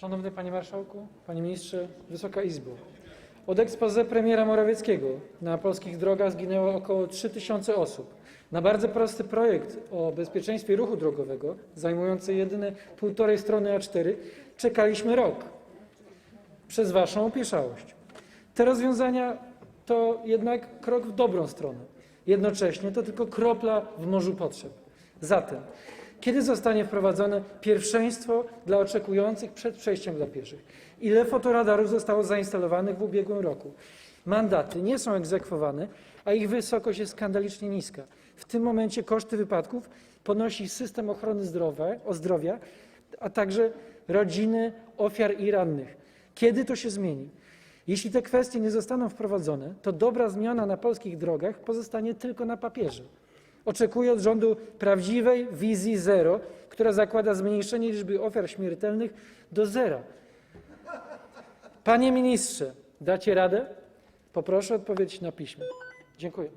Szanowny Panie Marszałku, Panie Ministrze, Wysoka Izbo. Od expose premiera Morawieckiego na polskich drogach zginęło około 3000 osób. Na bardzo prosty projekt o bezpieczeństwie ruchu drogowego, zajmujący jedyne półtorej strony A4, czekaliśmy rok przez Waszą opieszałość. Te rozwiązania to jednak krok w dobrą stronę. Jednocześnie to tylko kropla w morzu potrzeb. Zatem, kiedy zostanie wprowadzone pierwszeństwo dla oczekujących przed przejściem dla pieszych? Ile fotoradarów zostało zainstalowanych w ubiegłym roku? Mandaty nie są egzekwowane, a ich wysokość jest skandalicznie niska. W tym momencie koszty wypadków ponosi system ochrony zdrowia, zdrowia, a także rodziny ofiar i rannych. Kiedy to się zmieni? Jeśli te kwestie nie zostaną wprowadzone, to dobra zmiana na polskich drogach pozostanie tylko na papierze. Oczekuję od rządu prawdziwej wizji zero, która zakłada zmniejszenie liczby ofiar śmiertelnych do zera. Panie ministrze, dacie radę? Poproszę o odpowiedź na piśmie. Dziękuję.